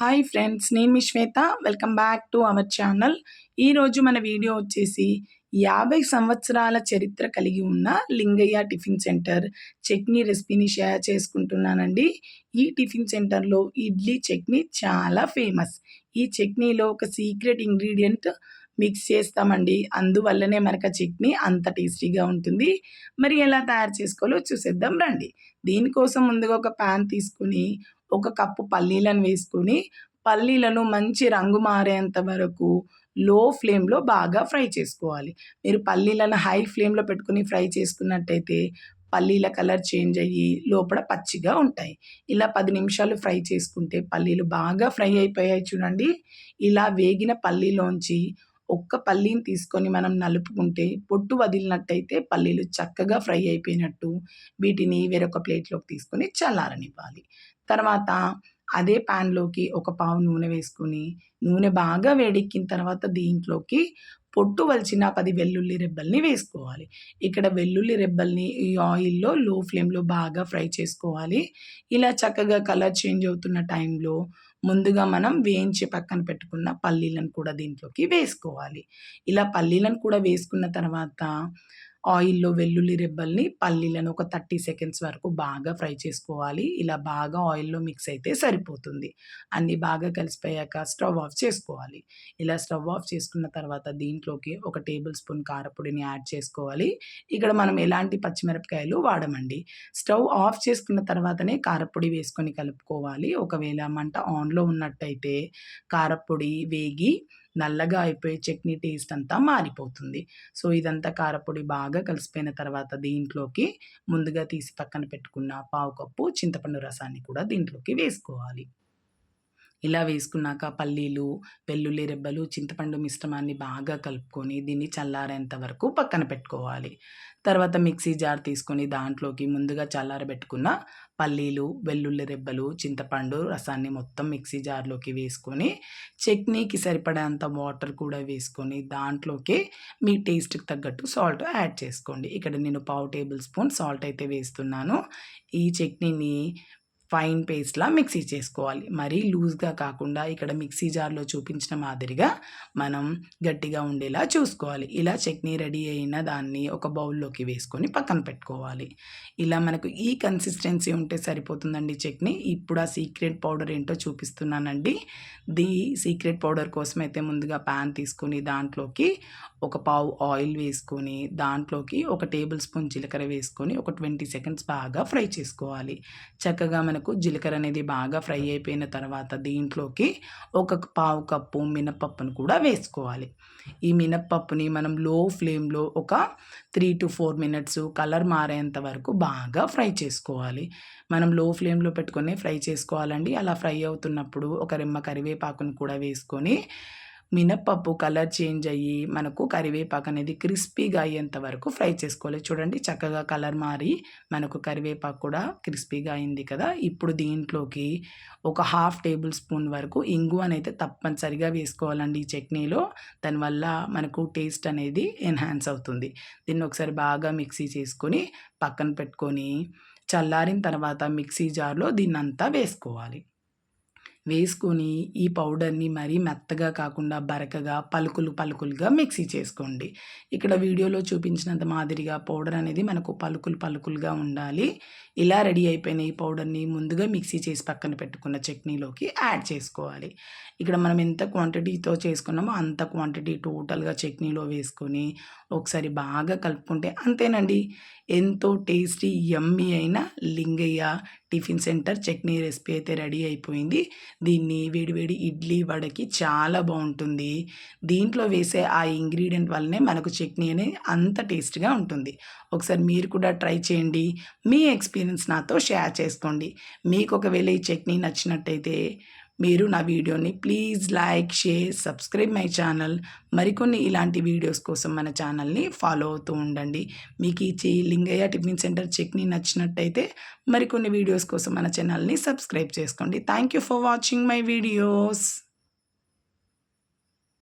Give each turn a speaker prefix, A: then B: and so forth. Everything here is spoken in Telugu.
A: హాయ్ ఫ్రెండ్స్ నేను మీ Shweta. Welcome back to our channel. ఈరోజు మన వీడియో వచ్చేసి యాభై సంవత్సరాల చరిత్ర కలిగి ఉన్న లింగయ్య టిఫిన్ సెంటర్. చట్నీ రెసిపీని షేర్ చేసుకుంటున్నానండి. ఈ టిఫిన్ సెంటర్లో ఇడ్లీ చట్నీ చాలా ఫేమస్. ఈ చట్నీలో ఒక సీక్రెట్ ఇంగ్రీడియంట్ మిక్స్ చేస్తామండి. అందువల్లనే మనకు చట్నీ అంత టేస్టీగా ఉంటుంది. మరి ఎలా తయారు చేసుకోవాలో చూసేద్దాం రండి. దీనికోసం ముందుగా ఒక ప్యాన్ తీసుకుని ఒక కప్పు పల్లీలను వేసుకొని పల్లీలను మంచి రంగు మారేంత వరకు లో ఫ్లేమ్లో బాగా ఫ్రై చేసుకోవాలి. మీరు పల్లీలను హై ఫ్లేమ్లో పెట్టుకుని ఫ్రై చేసుకున్నట్టయితే పల్లీల కలర్ చేంజ్ అయ్యి లోపల పచ్చిగా ఉంటాయి. ఇలా పది నిమిషాలు ఫ్రై చేసుకుంటే పల్లీలు బాగా ఫ్రై అయిపోయాయి చూడండి. ఇలా వేగిన పల్లీలోంచి ఒక్క పల్లీని తీసుకొని మనం నలుపుకుంటే పొట్టు వదిలినట్టయితే పల్లీలు చక్కగా ఫ్రై అయిపోయినట్టు వీటిని వేరొక ప్లేట్లోకి తీసుకొని చల్లారనివ్వాలి. తర్వాత అదే ప్యాన్లోకి ఒక పావు నూనె వేసుకొని నూనె బాగా వేడెక్కిన తర్వాత దీంట్లోకి పొట్టు వలిచిన పది వెల్లుల్లి రెబ్బల్ని వేసుకోవాలి. ఇక్కడ వెల్లుల్లి రెబ్బల్ని ఈ ఆయిల్లో లో ఫ్లేమ్లో బాగా ఫ్రై చేసుకోవాలి. ఇలా చక్కగా కలర్ చేంజ్ అవుతున్న టైంలో ముందుగా మనం వేయించి పక్కన పెట్టుకున్న పల్లీలను కూడా దీంట్లోకి వేసుకోవాలి. ఇలా పల్లీలను కూడా వేసుకున్న తర్వాత ఆయిల్‌లో వెల్లుల్లి రెబ్బల్ని, పల్లీలను ఒక థర్టీ సెకండ్స్ వరకు బాగా ఫ్రై చేసుకోవాలి. ఇలా బాగా ఆయిల్‌లో మిక్స్ అయితే సరిపోతుంది. అన్నీ బాగా కలిసిపోయాక స్టవ్ ఆఫ్ చేసుకోవాలి. ఇలా స్టవ్ ఆఫ్ చేసుకున్న తర్వాత దీంట్లోకి ఒక టేబుల్ స్పూన్ కారపొడిని యాడ్ చేసుకోవాలి. ఇక్కడ మనం ఎలాంటి పచ్చిమిరపకాయలు వాడమండి. స్టవ్ ఆఫ్ చేసుకున్న తర్వాతనే కారపొడి వేసుకొని కలుపుకోవాలి. ఒకవేళ మంట ఆన్‌లో ఉన్నట్టయితే కారపొడి వేగి నల్లగా అయిపోయి చట్నీ టేస్ట్ అంతా మారిపోతుంది. సో ఇదంతా కారపొడి బాగా కలిసిపోయిన తర్వాత దీంట్లోకి ముందుగా తీసి పక్కన పెట్టుకున్న పావు కప్పు చింతపండు రసాన్ని కూడా దీంట్లోకి వేసుకోవాలి. ఇలా వేసుకున్నాక పల్లీలు వెల్లుల్లి రెబ్బలు చింతపండు మిశ్రమాన్ని బాగా కలుపుకొని దీన్ని చల్లారేంత వరకు పక్కన పెట్టుకోవాలి. తర్వాత మిక్సీ జార్ తీసుకొని దాంట్లోకి ముందుగా చల్లారబెట్టుకున్న పల్లీలు వెల్లుల్లి రెబ్బలు చింతపండు రసాన్ని మొత్తం మిక్సీ జార్లోకి వేసుకొని చట్నీకి సరిపడేంత వాటర్ కూడా వేసుకొని దాంట్లోకి మీ టేస్ట్కి తగ్గట్టు సాల్ట్ యాడ్ చేసుకోండి. ఇక్కడ నేను పావు టేబుల్ స్పూన్ సాల్ట్ అయితే వేస్తున్నాను. ఈ చట్నీని ఫైన్ పేస్ట్లా మిక్సీ చేసుకోవాలి. మరీ లూజ్గా కాకుండా ఇక్కడ మిక్సీ జార్లో చూపించిన మాదిరిగా మనం గట్టిగా ఉండేలా చూసుకోవాలి. ఇలా చట్నీ రెడీ అయిన దాన్ని ఒక బౌల్లోకి వేసుకొని పక్కన పెట్టుకోవాలి. ఇలా మనకు ఈ కన్సిస్టెన్సీ ఉంటే సరిపోతుందండి చట్నీ. ఇప్పుడు ఆ సీక్రెట్ పౌడర్ ఏంటో చూపిస్తున్నానండి. ది సీక్రెట్ పౌడర్ కోసం అయితే ముందుగా ప్యాన్ తీసుకొని దాంట్లోకి ఒక పావు ఆయిల్ వేసుకొని దాంట్లోకి ఒక టేబుల్ స్పూన్ జీలకర్ర వేసుకొని ఒక ట్వంటీ సెకండ్స్ బాగా ఫ్రై చేసుకోవాలి. చక్కగా మన మనకు జీలకర్ర అనేది బాగా ఫ్రై అయిపోయిన తర్వాత దీంట్లోకి ఒక పావు కప్పు మినపప్పును కూడా వేసుకోవాలి. ఈ మినప్పప్పుని మనం లో ఫ్లేమ్లో ఒక three to four minutes colour మారేంత వరకు బాగా ఫ్రై చేసుకోవాలి. మనం లో ఫ్లేమ్లో పెట్టుకొని ఫ్రై చేసుకోవాలండి. అలా ఫ్రై అవుతున్నప్పుడు ఒక రెమ్మ కరివేపాకును కూడా వేసుకొని మినప్పప్పు కలర్ చేంజ్ అయ్యి మనకు కరివేపాకు అనేది క్రిస్పీగా అయ్యేంత వరకు ఫ్రై చేసుకోవాలి. చూడండి చక్కగా కలర్ మారి మనకు కరివేపాకు కూడా క్రిస్పీగా అయింది కదా. ఇప్పుడు దీంట్లోకి ఒక హాఫ్ టేబుల్ స్పూన్ వరకు ఇంగు అయితే తప్పనిసరిగా వేసుకోవాలండి ఈ చట్నీలో. దానివల్ల మనకు టేస్ట్ అనేది ఎన్హాన్స్ అవుతుంది. దీన్ని ఒకసారి బాగా మిక్సీ చేసుకొని పక్కన పెట్టుకొని చల్లారిన తర్వాత మిక్సీ జార్లో దీన్నంతా వేసుకోవాలి. వేసుకొని ఈ పౌడర్ని మరీ మెత్తగా కాకుండా బరకగా పలుకులు పలుకులుగా మిక్సీ చేసుకోండి. ఇక్కడ వీడియోలో చూపించినంత మాదిరిగా పౌడర్ అనేది మనకు పలుకులు పలుకులుగా ఉండాలి. ఇలా రెడీ అయిపోయిన ఈ పౌడర్ని ముందుగా మిక్సీ చేసి పక్కన పెట్టుకున్న చట్నీలోకి యాడ్ చేసుకోవాలి. ఇక్కడ మనం ఎంత క్వాంటిటీతో చేసుకున్నామో అంత క్వాంటిటీ టోటల్గా చట్నీలో వేసుకొని ఒకసారి బాగా కలుపుకుంటే అంతేనండి. ఎంతో టేస్టీ యమ్మీ అయిన Lingaiah tiffin centre chutney recipe అయితే రెడీ అయిపోయింది. దీన్ని వేడివేడి ఇడ్లీ వడకి చాలా బాగుంటుంది. దీంట్లో వేసే ఆ ఇంగ్రీడియంట్ వల్లనే మనకు చట్నీ అనేది అంత టేస్ట్గా ఉంటుంది. ఒకసారి మీరు కూడా ట్రై చేయండి. మీ ఎక్స్పీరియన్స్ నాతో షేర్ చేసుకోండి. మీకు ఒకవేళ ఈ చట్నీ నచ్చినట్టయితే మీరు నా వీడియోని please like share subscribe my channel. మరికొన్ని ఇలాంటి వీడియోస్ కోసం మన ఛానల్ని ఫాలో అవుతూ ఉండండి. మీకు ఈ లింగయ్య టిఫిన్ సెంటర్ చెక్ని నచ్చినట్టయితే మరికొన్ని వీడియోస్ కోసం మన ఛానల్ని సబ్స్క్రైబ్ చేసుకోండి. Thank you for watching my videos.